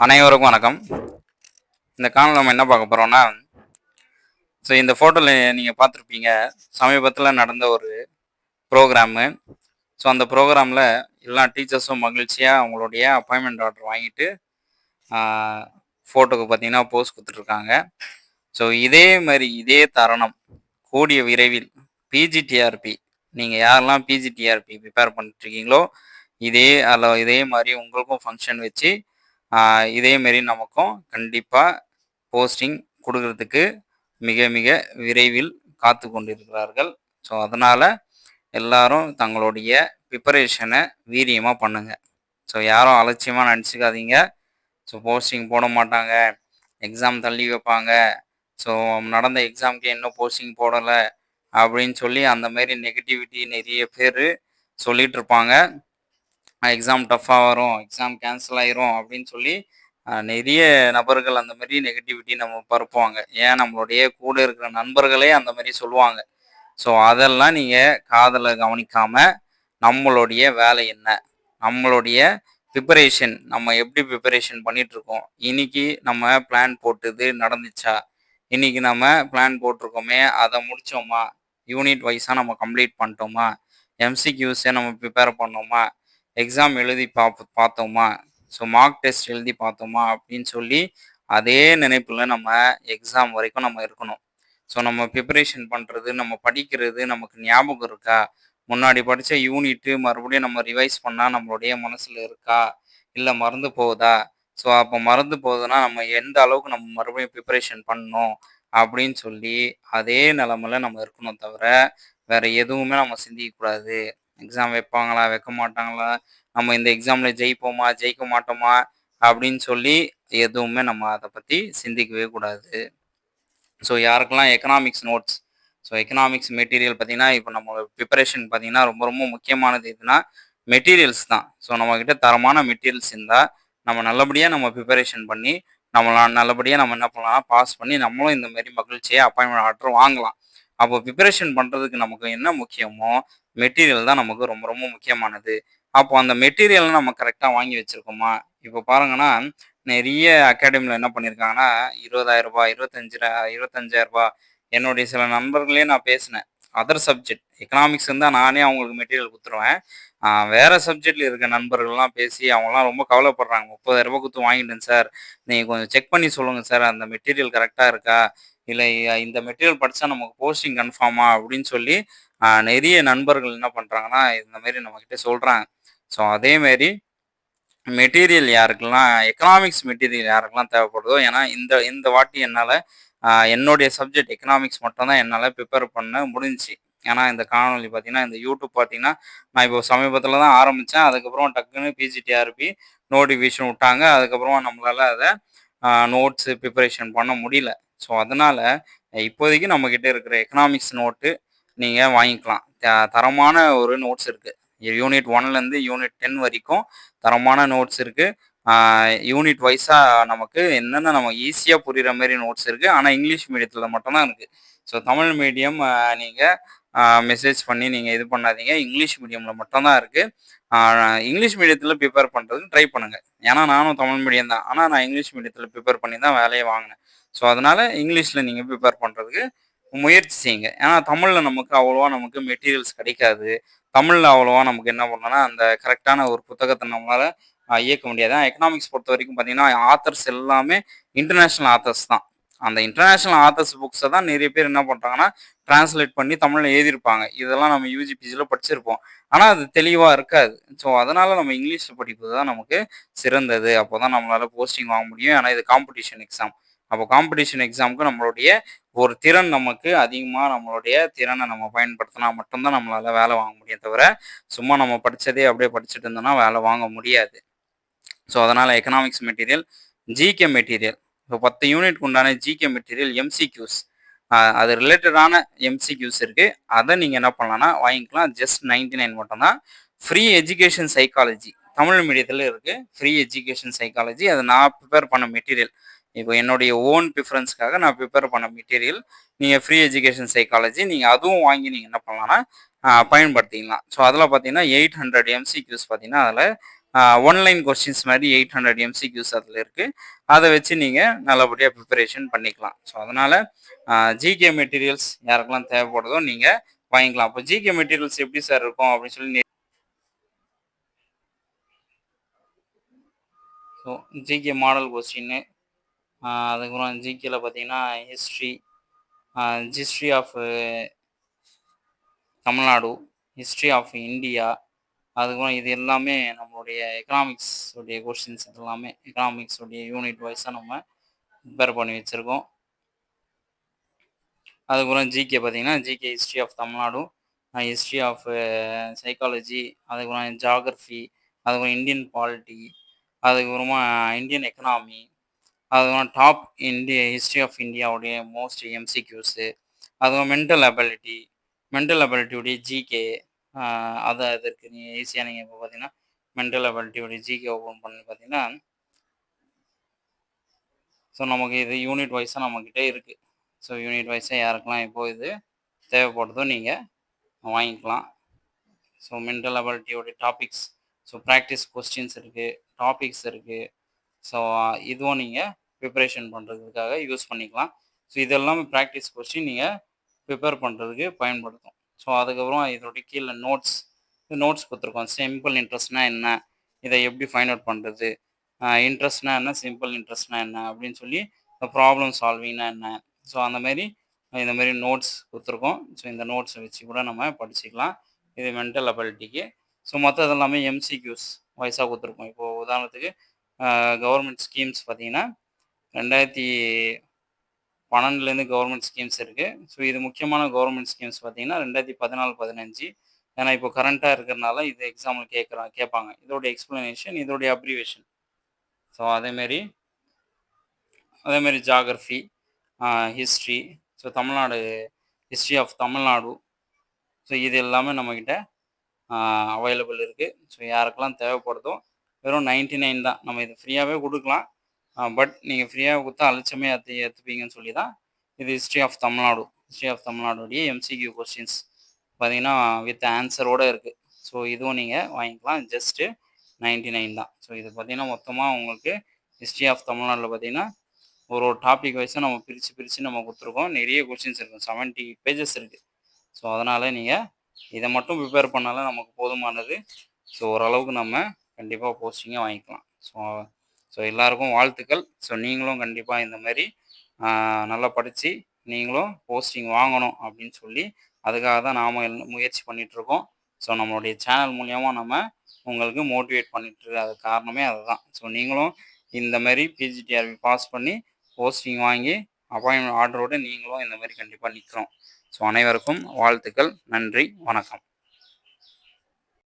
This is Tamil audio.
அனைவருக்கும் வணக்கம். இந்த காணொலி நம்ம என்ன பார்க்க போகிறோம்னா ஸோ இந்த ஃபோட்டோவில் நீங்கள் பார்த்துருப்பீங்க சமீபத்தில் நடந்த ஒரு ப்ரோக்ராமு ஸோ அந்த ப்ரோக்ராமில் எல்லா டீச்சர்ஸும் மகிழ்ச்சியாக அவங்களுடைய அப்பாயின்மெண்ட் ஆர்டர் வாங்கிட்டு ஃபோட்டோக்கு பார்த்தீங்கன்னா போஸ் கொடுத்துட்ருக்காங்க. ஸோ இதே மாதிரி இதே தருணம் கூடிய விரைவில் பிஜிடிஆர்பி நீங்கள் யாரெல்லாம் பிஜிடிஆர்பி ப்ரிப்பேர் பண்ணிட்டுருக்கீங்களோ இதே அதில் இதே மாதிரி உங்களுக்கும் ஃபங்க்ஷன் வச்சு இதேமாரி இதே மாரி நமக்கும் கண்டிப்பாக போஸ்டிங் கொடுக்கறதுக்கு மிக மிக விரைவில் காத்து கொண்டிருக்கிறார்கள். ஸோ அதனால் எல்லாரும் தங்களுடைய ப்ரிப்பரேஷனை வீரியமாக பண்ணுங்கள் ஸோ யாரும் அலட்சியமாக நினச்சிக்காதீங்க. ஸோ போஸ்டிங் போட மாட்டாங்க. எக்ஸாம் தள்ளி வைப்பாங்க. ஸோ நடந்த எக்ஸாம்க்கு இன்னும் போஸ்டிங் போடலை அப்படின்னு சொல்லி அந்தமாரி நெகட்டிவிட்டி நிறைய பேர் சொல்லிகிட்ருப்பாங்க எக்ஸாம் டஃப்பாக வரும் எக்ஸாம் கேன்சல் ஆயிரும் அப்படின்னு சொல்லி நிறைய நபர்கள் அந்த மாதிரி நெகட்டிவிட்டி நம்ம பரப்புவாங்க. ஏன்? நம்மளுடைய கூட இருக்கிற நண்பர்களே அந்த மாதிரி சொல்லுவாங்க. ஸோ அதெல்லாம் நீங்கள் காதலை கவனிக்காமல் நம்மளுடைய வேலை என்ன? நம்மளுடைய ப்ரிப்பரேஷன் நம்ம எப்படி ப்ரிப்பரேஷன் பண்ணிகிட்ருக்கோம் இன்னைக்கு நம்ம பிளான் போட்டது நடந்துச்சா? இன்னைக்கு நம்ம பிளான் போட்டிருக்கோமே அதை முடித்தோமா யூனிட் வைஸாக நம்ம கம்ப்ளீட் பண்ணிட்டோமா? எம்சிக்யூஸை நம்ம ப்ரிப்பேர் பண்ணோமா? எக்ஸாம் எழுதி பார்ப்பு பார்த்தோமா? ஸோ மார்க் டெஸ்ட் எழுதி பார்த்தோமா? அப்படின்னு சொல்லி அதே நினைப்பில் நம்ம எக்ஸாம் வரைக்கும் நம்ம இருக்கணும். ஸோ நம்ம ப்ரிப்பரேஷன் பண்ணுறது நம்ம படிக்கிறது நமக்கு ஞாபகம் இருக்கா? முன்னாடி படித்த யூனிட்டு மறுபடியும் நம்ம ரிவைஸ் பண்ணால் நம்மளுடைய மனசில் இருக்கா? இல்லை மறந்து போகுதா? ஸோ அப்போ மறந்து போகுதுன்னா நம்ம எந்த அளவுக்கு நம்ம மறுபடியும் ப்ரிப்பரேஷன் பண்ணணும்? அப்படின்னு சொல்லி அதே நிலமையில நம்ம இருக்கணும் தவிர வேற எதுவுமே நம்ம சிந்திக்கக்கூடாது எக்ஸாம் வைப்பாங்களா? வைக்க மாட்டாங்களா? நம்ம இந்த எக்ஸாமில் ஜெயிப்போமா? ஜெயிக்க மாட்டோமா? அப்படின்னு சொல்லி எதுவுமே நம்ம அதை பற்றி சிந்திக்கவே கூடாது. ஸோ யாருக்கெல்லாம் economics notes so economics material பார்த்தீங்கன்னா இப்போ நம்ம ப்ரிப்பரேஷன் பார்த்தீங்கன்னா ரொம்ப ரொம்ப முக்கியமானது எதுனா மெட்டீரியல்ஸ் தான். ஸோ நம்மக்கிட்ட தரமான மெட்டீரியல்ஸ் இருந்தால் நம்ம நல்லபடியாக நம்ம ப்ரிப்பரேஷன் பண்ணி நம்மளாம் நல்லபடியாக நம்ம என்ன பண்ணலாம் பாஸ் பண்ணி நம்மளும் இந்த மாதிரி மகிழ்ச்சியாக அப்பாயின்மெண்ட் ஆர்டர் வாங்கலாம். அப்போ ப்ரிப்பரேஷன் பண்ணுறதுக்கு நமக்கு என்ன முக்கியமோ மெட்டீரியல் தான் நமக்கு ரொம்ப ரொம்ப முக்கியமானது. அப்போ அந்த மெட்டீரியல் நம்ம கரெக்டாக வாங்கி வச்சுருக்கோமா? இப்போ பாருங்கன்னா நிறைய அகாடமியில் என்ன பண்ணியிருக்காங்கன்னா இருபதாயிரம் ரூபாய் இருபத்தஞ்சு இருபத்தஞ்சாயிரம் ரூபாய். என்னுடைய சில நண்பர்களே நான் பேசினேன். அதர் சப்ஜெக்ட் எக்கனாமிக்ஸ் இருந்தால் நானே அவங்களுக்கு மெட்டீரியல் கொடுத்துருவேன். வேறு சப்ஜெக்டில் இருக்க நண்பர்கள்லாம் பேசி அவங்களாம் ரொம்ப கவலைப்படுறாங்க. முப்பதாயிரம் ரூபாய் கொடுத்து வாங்கிட்டேன் சார். நீங்கள் கொஞ்சம் செக் பண்ணி சொல்லுங்கள் சார். அந்த மெட்டீரியல் கரெக்டாக இருக்கா? இல்லை இந்த மெட்டீரியல் படித்தா நமக்கு போஸ்டிங் கன்ஃபார்மா அப்படின்னு சொல்லி நிறைய நண்பர்கள் என்ன பண்ணுறாங்கன்னா இந்த மாதிரி நம்மக்கிட்ட சொல்கிறாங்க ஸோ அதேமாரி மெட்டீரியல் யாருக்கெல்லாம் எக்கனாமிக்ஸ் மெட்டீரியல் யாருக்கெல்லாம் தேவைப்படுதோ ஏன்னா இந்த இந்த வாட்டி என்னால் என்னுடைய சப்ஜெக்ட் எக்கனாமிக்ஸ் மட்டும்தான் என்னால் ப்ரிப்பேர் பண்ண முடிஞ்சுச்சு. ஏன்னா இந்த காணொலி பார்த்தீங்கன்னா இந்த யூடியூப் பார்த்தீங்கன்னா நான் இப்போ சமீபத்தில் தான் ஆரம்பித்தேன் அதுக்கப்புறம் டக்குன்னு பிஜிடிஆர்பி நோட்டிஃபிகேஷன் விட்டாங்க. அதுக்கப்புறமா நம்மளால் அதை நோட்ஸு ப்ரிப்பரேஷன் பண்ண முடியல. ஸோ அதனால் இப்போதைக்கு நம்மக்கிட்ட இருக்கிற எக்கனாமிக்ஸ் நோட்டு நீங்கள் வாங்கிக்கலாம். த- தரமான ஒரு நோட்ஸ் இருக்குது யூனிட் ஒன்லேருந்து யூனிட் டென் வரைக்கும் தரமான நோட்ஸ் இருக்குது யூனிட் வைஸாக நமக்கு என்னென்ன நம்ம ஈஸியாக புரிகிற மாதிரி நோட்ஸ் இருக்குது ஆனால் இங்கிலீஷ் மீடியத்தில் மட்டும்தான் இருக்குது ஸோ தமிழ் மீடியம் நீங்கள் மெசேஜ் பண்ணி நீங்கள் இது பண்ணாதீங்க. இங்கிலீஷ் மீடியமில் மட்டும்தான் இருக்குது இங்கிலீஷ் மீடியத்தில் ப்ரிப்பேர் பண்ணுறதுக்கு ட்ரை பண்ணுங்கள் ஏன்னா நானும் தமிழ் மீடியம் தான். ஆனால் நான் இங்கிலீஷ் மீடியத்தில் ப்ரிப்பேர் பண்ணி தான் வேலையை வாங்கினேன். ஸோ அதனால் இங்கிலீஷில் நீங்கள் ப்ரிப்பேர் பண்ணுறதுக்கு முயற்சி செய்யுங்க. ஏன்னா தமிழில் நமக்கு அவ்வளோவா நமக்கு மெட்டீரியல்ஸ் கிடைக்காது. தமிழில் அவ்வளோவா நமக்கு என்ன பண்ணோன்னா அந்த கரெக்டான ஒரு புத்தகத்தை நம்மளால் இயக்க முடியாது. எக்கனாமிக்ஸ் பொறுத்த வரைக்கும் பார்த்தீங்கன்னா ஆத்தர்ஸ் எல்லாமே இன்டர்நேஷ்னல் ஆத்தர்ஸ் தான். அந்த இன்டர்நேஷ்னல் ஆத்தர்ஸ் புக்ஸை தான் நிறைய பேர் என்ன பண்ணுறாங்கன்னா டிரான்ஸ்லேட் பண்ணி தமிழில் எழுதியிருப்பாங்க. இதெல்லாம் நம்ம யூஜிபிஜியில் படிச்சிருப்போம். ஆனால் அது தெளிவாக இருக்காது. ஸோ அதனால் நம்ம இங்கிலீஷில் படிப்பது தான் நமக்கு சிறந்தது. அப்போ தான் நம்மளால் போஸ்டிங் வாங்க முடியும். ஆனால் இது காம்படிஷன் எக்ஸாம் அப்போ காம்படிஷன் எக்ஸாமுக்கு நம்மளுடைய ஒரு திறன் நமக்கு அதிகமாக நம்மளுடைய திறனை நம்ம பயன்படுத்தினா மட்டும்தான் நம்மளால் வேலை வாங்க முடியும் தவிர சும்மா நம்ம படித்ததே அப்படியே படிச்சுட்டு இருந்தோம்னா வேலை வாங்க முடியாது. ஸோ அதனால் எக்கனாமிக்ஸ் மெட்டீரியல் ஜிகே மெட்டீரியல் இப்போ பத்து யூனிட்க்கு உண்டான ஜிகே மெட்டீரியல் எம்சிக்யூஸ் அது ரிலேட்டடான எம்சிக்யூஸ் இருக்குது அதை நீங்கள் என்ன பண்ணலாம்னா வாங்கிக்கலாம். ஜஸ்ட் நைன்டி நைன் மட்டும்தான். ஃப்ரீ எஜுகேஷன் சைக்காலஜி தமிழ் மீடியத்தில் இருக்குது ஃப்ரீ எஜுகேஷன் சைக்காலஜி அது நான் ப்ரிப்பேர் பண்ண மெட்டீரியல் இப்போ என்னுடைய ஓன் ப்ரிஃபரன்ஸ்க்காக நான் ப்ரிப்பேர் பண்ண மெட்டீரியல் நீங்கள் ஃப்ரீ எஜுகேஷன் சைக்காலஜி நீங்கள் அதுவும் வாங்கி நீங்கள் என்ன பண்ணலாம்னா பயன்படுத்திக்கலாம். ஸோ அதில் பார்த்தீங்கன்னா எயிட் ஹண்ட்ரட் எம்சிக்யூஸ் பார்த்தீங்கன்னா அதில் ஒன்லைன் கொஸ்டின்ஸ் மாதிரி எயிட் ஹண்ட்ரட் எம்சிக்யூஸ் அதில் இருக்குது அதை வச்சு நீங்கள் நல்லபடியாக ப்ரிப்பரேஷன் பண்ணிக்கலாம். ஸோ அதனால் ஜிகே மெட்டீரியல்ஸ் யாருக்கெல்லாம் தேவைப்படுதோ நீங்கள் வாங்கிக்கலாம். அப்போ ஜிகே மெட்டீரியல்ஸ் எப்படி சார் இருக்கும் அப்படின்னு சொல்லி ஸோ ஜிகே மாடல் கொஸ்டின்னு அதுக்கப்புறம் ஜிகேல பார்த்தீங்கன்னா history history of Tamil Nadu history of India அதுக்கப்புறம் இது எல்லாமே நம்ம நம்மளுடைய எக்கனாமிக்ஸ் உடைய கொஸ்டின்ஸ் எல்லாமே எக்கனாமிக்ஸ் உடைய யூனிட் வைஸாக நம்ம ப்ரிப்பேர் பண்ணி வச்சுருக்கோம். அதுக்கப்புறம் ஜிகே பார்த்தீங்கன்னா GK history of Tamil Nadu history of psychology அதுக்கப்புறம் ஜாகிரஃபி அதுக்கப்புறம் இந்தியன் பாலிட்டி அதுக்கப்புறமா இந்தியன் எக்கனாமி அதுக்கப்புறம் டாப் இந்திய ஹிஸ்ட்ரி ஆஃப் இந்தியாவுடைய மோஸ்ட் எம்சிக்யூஸு அதுக்கப்புறம் மென்டல் அபிலிட்டி மென்டல் அபிலிட்டியுடைய ஜிகே அதை அதற்கு நீங்கள் ஈஸியாக நீங்கள் இப்போ பார்த்தீங்கன்னா மென்டல் அபிலிட்டியுடைய ஜிகே ஓப்பன் பண்ணி பார்த்தீங்கன்னா ஸோ நமக்கு இது யூனிட் வைஸாக நம்மக்கிட்ட இருக்குது ஸோ யூனிட் வைஸாக யாருக்கெல்லாம் இப்போது இது தேவைப்படுதோ நீங்கள் வாங்கிக்கலாம். ஸோ மென்டல் அபிலிட்டியோடைய டாபிக்ஸ் ஸோ ப்ராக்டிஸ் கொஸ்டின்ஸ் இருக்குது டாபிக்ஸ் இருக்குது ஸோ இதுவும் நீங்கள் ப்ரிப்பரேஷன் பண்ணுறதுக்காக யூஸ் பண்ணிக்கலாம். ஸோ இதெல்லாமே ப்ராக்டிஸ் கொஸ்டின் நீங்கள் ப்ரிப்பேர் பண்ணுறதுக்கு பயன்படுத்தும். ஸோ அதுக்கப்புறம் இதோடைய கீழே நோட்ஸ் நோட்ஸ் கொடுத்துருக்கோம். சிம்பிள் இன்ட்ரெஸ்ட்னா என்ன? இதை எப்படி ஃபைண்ட் அவுட் பண்ணுறது இன்ட்ரெஸ்ட்னா என்ன? சிம்பிள் இன்ட்ரெஸ்ட்னா என்ன? அப்படின்னு சொல்லி ப்ராப்ளம் சால்விங்னா என்ன? ஸோ அந்த மாதிரி இந்த மாதிரி நோட்ஸ் கொடுத்துருக்கோம். ஸோ இந்த நோட்ஸை வச்சு கூட நம்ம படிச்சுக்கலாம். இது மென்டல் அபிலிட்டிக்கு ஸோ மற்றது எல்லாமே எம்சிக்யூஸ் வயசாக கொடுத்துருக்கோம். இப்போது உதாரணத்துக்கு கவர்மெண்ட் ஸ்கீம்ஸ் பார்த்தீங்கன்னா ரெண்டாயிரத்தி பன்னெண்டுலேருந்து கவர்மெண்ட் ஸ்கீம்ஸ் இருக்குது ஸோ இது முக்கியமான கவர்மெண்ட் ஸ்கீம்ஸ் பார்த்தீங்கன்னா ரெண்டாயிரத்தி பதினாலு பதினஞ்சு ஏன்னா இப்போ கரண்ட்டாக இருக்கிறனால இது எக்ஸாம்பிள் கேட்குறாங்க கேட்பாங்க இதோடைய எக்ஸ்ப்ளனேஷன் இதோடைய அப்ரிவேஷன் ஸோ அதேமாரி அதேமாரி geography history so Tamil Nadu history of Tamil Nadu. So இது எல்லாமே நம்மக்கிட்ட அவைலபிள் இருக்குது ஸோ யாருக்கெல்லாம் தேவைப்படுதோ வெறும் நைன்டி நைன் தான். நம்ம இது ஃப்ரீயாகவே கொடுக்கலாம். பட் நீங்கள் ஃப்ரீயாக கொடுத்தா அலட்சமே ஏற்று ஏற்றுப்பீங்கன்னு சொல்லி தான் இது history of Tamil Nadu. History of தமிழ்நாடுடைய MCQ questions பார்த்தீங்கன்னா வித் ஆன்சரோடு இருக்குது ஸோ இதுவும் நீங்கள் வாங்கிக்கலாம். ஜஸ்ட்டு நைன்டி நைன் தான். ஸோ இது பார்த்தீங்கன்னா மொத்தமாக உங்களுக்கு ஹிஸ்ட்ரி ஆஃப் தமிழ்நாட்டில் பார்த்தீங்கன்னா ஒரு ஒரு டாபிக் வைஸாக நம்ம பிரித்து பிரித்து நம்ம கொடுத்துருக்கோம். நிறைய கொஸ்டின்ஸ் இருக்கும் செவன்ட்டி பேஜஸ் இருக்குது ஸோ அதனால் நீங்கள் இதை மட்டும் ப்ரிப்பேர் பண்ணாலும் நமக்கு போதுமானது. ஸோ ஓரளவுக்கு நம்ம கண்டிப்பாக போஸ்டிங்கை வாங்கிக்கலாம். ஸோ ஸோ எல்லாருக்கும் வாழ்த்துக்கள். ஸோ நீங்களும் கண்டிப்பாக இந்த மாதிரி நல்லா படித்து நீங்களும் போஸ்டிங் வாங்கணும் அப்படின்னு சொல்லி அதுக்காக தான் நாம் முயற்சி பண்ணிகிட்ருக்கோம் ஸோ நம்மளுடைய சேனல் மூலியமாக நம்ம உங்களுக்கு மோட்டிவேட் பண்ணிட்டு அது காரணமே அதுதான். ஸோ நீங்களும் இந்தமாரி பிஜிடிஆர்பி பாஸ் பண்ணி போஸ்டிங் வாங்கி அப்பாயின்மெண்ட் ஆர்டரோடு நீங்களும் இந்தமாதிரி கண்டிப்பாக நிற்கிறோம் ஸோ அனைவருக்கும் வாழ்த்துக்கள். நன்றி. வணக்கம்.